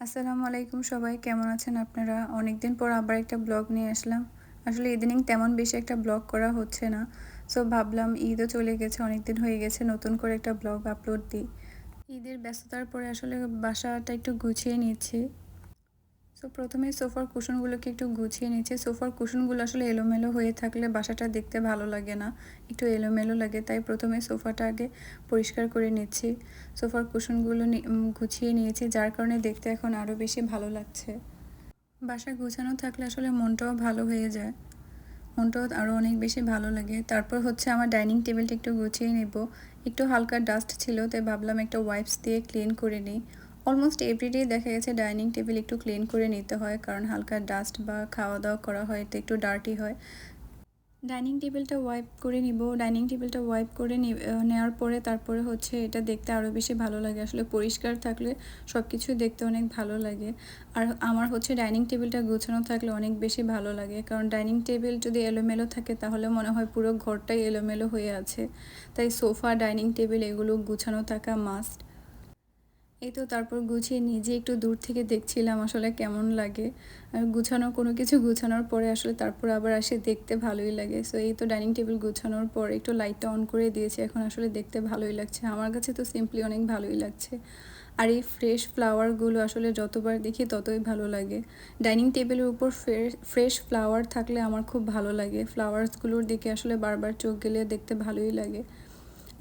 আসসালামু আলাইকুম সবাই, কেমন আছেন আপনারা? অনেক দিন পর আবার একটা ব্লগ নিয়ে আসলাম। আসলে ইদানিং তেমন বেশি একটা ব্লগ করা হচ্ছে না। সো ভাবলাম ঈদও চলে গেছে অনেক দিন হয়ে গেছে, নতুন করে একটা ব্লগ আপলোড দিই। ঈদের ব্যস্ততার পরে আসলে বাসাটা একটু গুছিয়ে নিচ্ছি। সো প্রথমে সোফার কুশনগুলোকে একটু গুছিয়ে নিচ্ছে। সোফার কুশনগুলো আসলে এলোমেলো হয়ে থাকলে বাসাটা দেখতে ভালো লাগে না। একটু এলোমেলো লাগে, তাই প্রথমে সোফাটা আগে পরিষ্কার করে নিচ্ছি। সোফার কুশনগুলো গুছিয়ে নিয়েছি, যার কারণে দেখতে এখন আরও বেশি ভালো লাগছে। বাসা গুছানো থাকলে আসলে মনটাও ভালো হয়ে যায়। মনটাও আরও অনেক বেশি ভালো লাগে। তারপর হচ্ছে আমার ডাইনিং টেবিলটা একটু গুছিয়ে নেব। একটু হালকা ডাস্ট ছিল, তাই ভাবলাম একটা ওয়াইপস দিয়ে ক্লিন করে নিই। অলমোস্ট এভরিডে দেখা গেছে ডাইনিং টেবিল একটু ক্লিন করে নিতে হয়, কারণ হালকা ডাস্ট বা খাওয়া দাওয়া করা হয়, তো একটু ডার্টি হয়। ডাইনিং টেবিলটা ওয়াইপ করে নিব। ডাইনিং টেবিলটা ওয়াইপ করে নেওয়ার পরে তারপরে হচ্ছে এটা দেখতে আরও বেশি ভালো লাগে। আসলে পরিষ্কার থাকলে সব কিছু দেখতে অনেক ভালো লাগে। আর আমার হচ্ছে ডাইনিং টেবিলটা গুছানো থাকলে অনেক বেশি ভালো লাগে, কারণ ডাইনিং টেবিল যদি এলোমেলো থাকে তাহলে মনে হয় পুরো ঘরটাই এলোমেলো হয়ে আছে। তাই সোফা ডাইনিং টেবিল এগুলো গুছানো থাকা মাস্ট এই তো তারপর গুছিয়ে নিজে একটু দূর থেকে দেখছিলাম আসলে কেমন লাগে। আর গুছানো, কোনো কিছু গুছানোর পরে আসলে তারপর আবার আসে দেখতে ভালোই লাগে। সো এই তো ডাইনিং টেবিল গুছানোর পর একটু লাইটটা অন করে দিয়েছে, এখন আসলে দেখতে ভালোই লাগছে। আমার কাছে তো সিম্পলি অনেক ভালোই লাগছে। আর এই ফ্রেশ ফ্লাওয়ারগুলো আসলে যতবার দেখি ততই ভালো লাগে। ডাইনিং টেবিলের উপর ফ্রেশ ফ্লাওয়ার থাকলে আমার খুব ভালো লাগে। ফ্লাওয়ার্সগুলোর দিকে আসলে বারবার চোখ গেলে দেখতে ভালোই লাগে।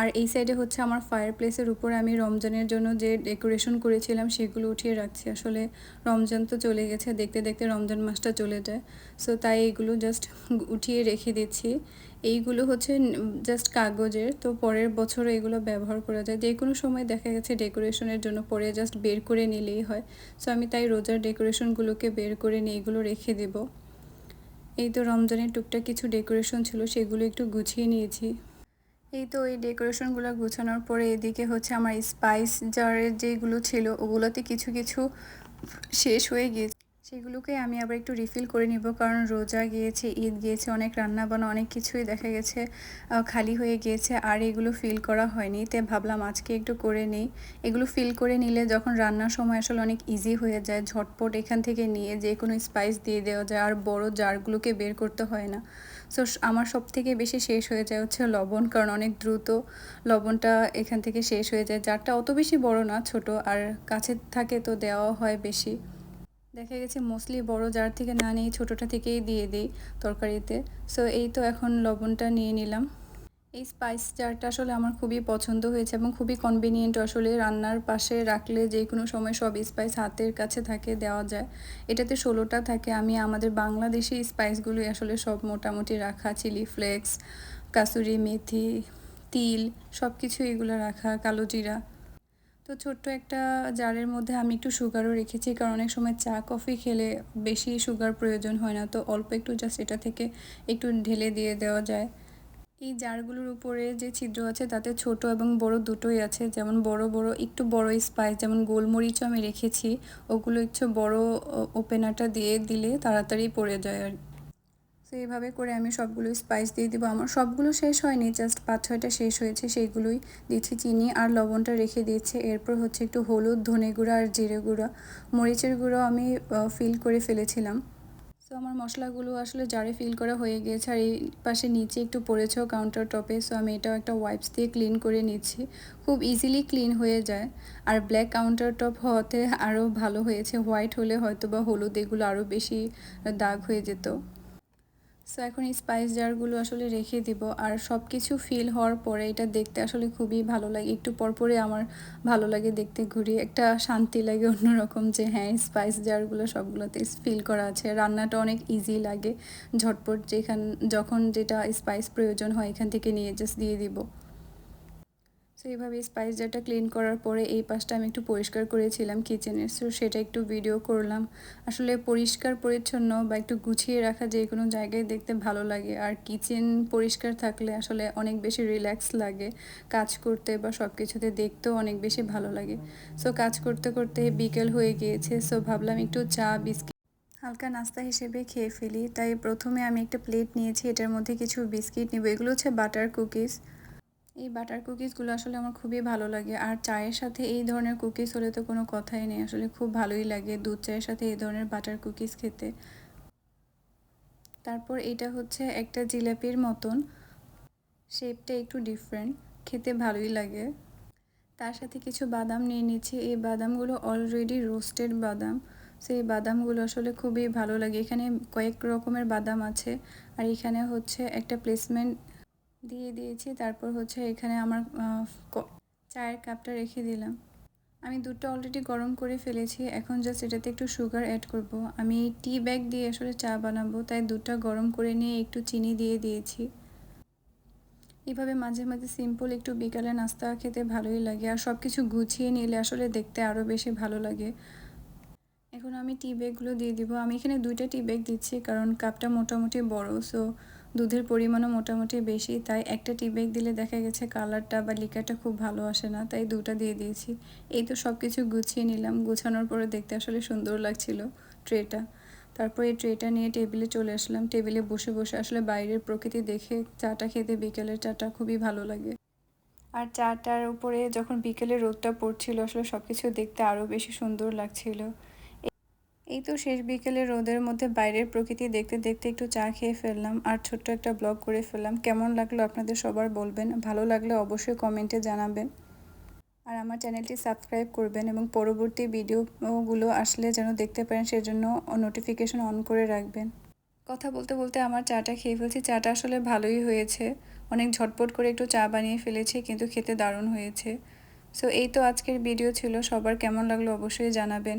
আর এই সাইডে হচ্ছে আমার ফায়ার প্লেসের উপরে আমি রমজানের জন্য যে ডেকোরেশন করেছিলাম সেগুলো উঠিয়ে রাখছি। আসলে রমজান তো চলে গেছে, দেখতে দেখতে রমজান মাসটা চলে যায়। সো তাই এইগুলো জাস্ট উঠিয়ে রেখে দিচ্ছি। এইগুলো হচ্ছে জাস্ট কাগজের। তো পরের বছর এগুলো ব্যবহার করা যায়। যে কোনো সময় দেখা গেছে ডেকোরেশনের জন্য পরে জাস্ট বের করে নিলেই হয়। সো আমি তাই রোজার ডেকোরেশনগুলোকে বের করে নিয়ে এগুলো রেখে দেব। এই তো রমজানের টুকটাক কিছু ডেকোরেশন ছিল, সেগুলো একটু গুছিয়ে নিয়েছি। এই তো এই ডেকোরেশনগুলো গুছানোর পরে এদিকে হচ্ছে আমার স্পাইস জারের যেগুলো ছিল, ওগুলোতে কিছু কিছু শেষ হয়ে গিয়েছে। সেগুলোকে আমি আবার একটু রিফিল করে নিব। কারণ রোজা গিয়েছে, ঈদ গিয়েছে, অনেক রান্না বান্না অনেক কিছুই দেখা গেছে খালি হয়ে গিয়েছে, আর এগুলো ফিল করা হয়নি। তাই ভাবলাম আজকে একটু করে নিই। এগুলো ফিল করে নিলে যখন রান্নার সময় আসলে অনেক ইজি হয়ে যায়, ঝটপট এখান থেকে নিয়ে যে কোনো স্পাইস দিয়ে দেওয়া যায়, আর বড় জারগুলোকে বের করতে হয় না। সো, আমার সব থেকে বেশি শেষ হয়ে যায় হচ্ছে লবণ, কারণ অনেক দ্রুত লবণটা এখান থেকে শেষ হয়ে যায়। জারটা অত বেশি বড় না, ছোট, আর কাছে থাকে তো দেওয়া হয় বেশি। দেখা গেছে মোস্টলি বড় জার থেকে না নিয়ে ছোটোটা থেকেই দিয়ে দিই তরকারিতে। সো এই তো এখন লবণটা নিয়ে নিলাম। এই স্পাইস জারটা আসলে আমার খুবই পছন্দ হয়েছে এবং খুবই কনভিনিয়েন্ট আসলে রান্নার পাশে রাখলে যে কোনো সময় সব স্পাইস হাতের কাছে থাকে, দেওয়া যায়। এটাতে ষোলোটা থাকে। আমি আমাদের বাংলাদেশি স্পাইসগুলোই আসলে সব মোটামুটি রাখা। চিলি ফ্লেক্স কাসুরি মেথি, তিল সব কিছু এগুলো রাখা। কালো জিরা। তো ছোট্ট একটা জারের মধ্যে আমি একটু সুগারও রেখেছি, কারণ অনেক সময় চা কফি খেলে বেশি সুগার প্রয়োজন হয় না। তো অল্প একটু জাস্ট এটা থেকে একটু ঢেলে দিয়ে দেওয়া যায়। এই জারগুলোর উপরে যে ছিদ্র আছে, তাতে ছোট এবং বড় দুটোই আছে। যেমন বড় বড়, একটু বড় স্পাইস যেমন গোলমরিচও আমি রেখেছি। ওগুলো একটু বড় ওপেনারটা দিয়ে দিলে তাড়াতাড়ি পড়ে যায় আর তো এইভাবে করে আমি সবগুলো স্পাইস দিয়ে দিব। আমার সবগুলো শেষ হয়নি জাস্ট পাঁচ ছয়টা শেষ হয়েছে, সেইগুলোই দিচ্ছি চিনি আর লবণটা রেখে দিয়েছি। এরপর হচ্ছে একটু হলুদ, ধনে গুঁড়া আর জিরে গুঁড়া। মরিচের গুঁড়ো আমি ফিল করে ফেলেছিলাম। সো আমার মশলাগুলো আসলে জারে ফিল করা হয়ে গিয়েছে আর এই পাশে নিচে একটু পড়েছে কাউন্টার টপে সো আমি এটাও একটা ওয়াইপস দিয়ে ক্লিন করে নিচ্ছি। খুব ইজিলি ক্লিন হয়ে যায়। আর ব্ল্যাক কাউন্টার টপ হওয়াতে আরও ভালো হয়েছে। হোয়াইট হলে হয়তো বা হলুদ এগুলো আরও বেশি দাগ হয়ে যেত। সো এখন এই স্পাইস জারগুলো আসলে রেখে দিব। আর সব কিছু ফিল হওয়ার পরে এটা দেখতে আসলে খুবই ভালো লাগে। একটু পরপরে আমার ভালো লাগে দেখতে ঘুরি। একটা শান্তি লাগে অন্যরকম যে হ্যাঁ স্পাইস জারগুলো সবগুলোতে ফিল করা আছে। রান্নাটা অনেক ইজি লাগে। ঝটপট যেখান, যখন যেটা স্পাইস প্রয়োজন হয়, এখান থেকে নিয়ে জাস্ট দিয়ে দিব। সো এইভাবে স্পাইস জারটা ক্লিন করার পরে এই পাশটা আমি একটু পরিষ্কার করেছিলাম কিচেনের সো সেটা একটু ভিডিও করলাম। আসলে পরিষ্কার, পরিচ্ছন্ন বা একটু গুছিয়ে রাখা যে কোনো জায়গায় দেখতে ভালো লাগে। আর কিচেন পরিষ্কার থাকলে আসলে অনেক বেশি রিল্যাক্স লাগে। কাজ করতে বা সব কিছুতে দেখতেও অনেক বেশি ভালো লাগে। সো কাজ করতে করতে বিকেল হয়ে গিয়েছে সো ভাবলাম একটু চা, বিস্কিট হালকা নাস্তা হিসেবে খেয়ে ফেলি। তাই প্রথমে আমি একটা প্লেট নিয়েছি, এটার মধ্যে কিছু বিস্কিট নিব। এগুলো হচ্ছে বাটার কুকিজ এই বাটার কুকিজগুলো আসলে আমার খুবই ভালো লাগে। আর চায়ের সাথে এই ধরনের কুকিজ হলে তো কোনো কথাই নেই। আসলে খুব ভালোই লাগে দুধ চায়ের সাথে এই ধরনের বাটার কুকিজ খেতে। তারপর এটা হচ্ছে একটা জিলাপির মতন। শেপটা একটু ডিফারেন্ট খেতে ভালোই লাগে। তার সাথে কিছু বাদাম নিয়ে নিচ্ছি। এই বাদামগুলো অলরেডি রোস্টেড বাদাম। সেই বাদামগুলো আসলে খুবই ভালো লাগে। এখানে কয়েক রকমের বাদাম আছে। আর এখানে হচ্ছে একটা প্লেসমেন্ট দিয়ে দিয়েছি। তারপর হচ্ছে এখানে আমার চায়ের কাপটা রেখে দিলাম। আমি দুধটা অলরেডি গরম করে ফেলেছি। এখন জাস্ট এটাতে একটু সুগার অ্যাড করব। আমি টি ব্যাগ দিয়ে আসলে চা বানাবো, তাই দুধটা গরম করে নিয়ে একটু চিনি দিয়ে দিয়েছি। এভাবে মাঝে মাঝে সিম্পল একটু বিকালে নাস্তা খেতে ভালোই লাগে আর সব কিছু গুছিয়ে নিলে আসলে দেখতে আরও বেশি ভালো লাগে। এখন আমি টি ব্যাগগুলো দিয়ে দিব। আমি এখানে দুইটা টি ব্যাগ দিচ্ছি, কারণ কাপটা মোটামুটি বড় সো দুধের পরিমাণও মোটামুটি বেশি, তাই একটা টি ব্যাগ দিলে দেখা গেছে কালারটা বা লিকারটা খুব ভালো আসে না, তাই দুটা দিয়ে দিয়েছি। এই তো সব কিছু গুছিয়ে নিলাম, গুছানোর পরে দেখতে আসলে সুন্দর লাগছিল ট্রেটা তারপর এই ট্রেটা নিয়ে টেবিলে চলে আসলাম টেবিলে বসে বসে আসলে বাইরের প্রকৃতি দেখে চাটা খেতে বিকেলের চাটা খুবই ভালো লাগে। আর চাটার উপরে যখন বিকেলে রোদটা পড়ছিল, আসলে সব কিছু দেখতে আরও বেশি সুন্দর লাগছিল। এই তো শেষ বিকেলে রোদের মধ্যে বাইরের প্রকৃতি দেখতে দেখতে একটু চা খেয়ে ফেললাম আর ছোট্ট একটা ব্লগ করে ফেললাম। কেমন লাগল আপনাদের সবার বলবেন। ভালো লাগলে অবশ্যই কমেন্টে জানাবেন। আর আমার চ্যানেলটি সাবস্ক্রাইব করবেন এবং পরবর্তী ভিডিওগুলো আসলে যেন দেখতে পারেন, সেজন্য নোটিফিকেশন অন করে রাখবেন। কথা বলতে বলতে আমার চাটা খেয়ে ফেলছি। চাটা আসলে ভালোই হয়েছে। অনেক ঝটপট করে একটু চা বানিয়ে ফেলেছি, কিন্তু খেতে দারুণ হয়েছে। সো এই তো আজকের ভিডিও ছিল। সবার কেমন লাগল অবশ্যই জানাবেন।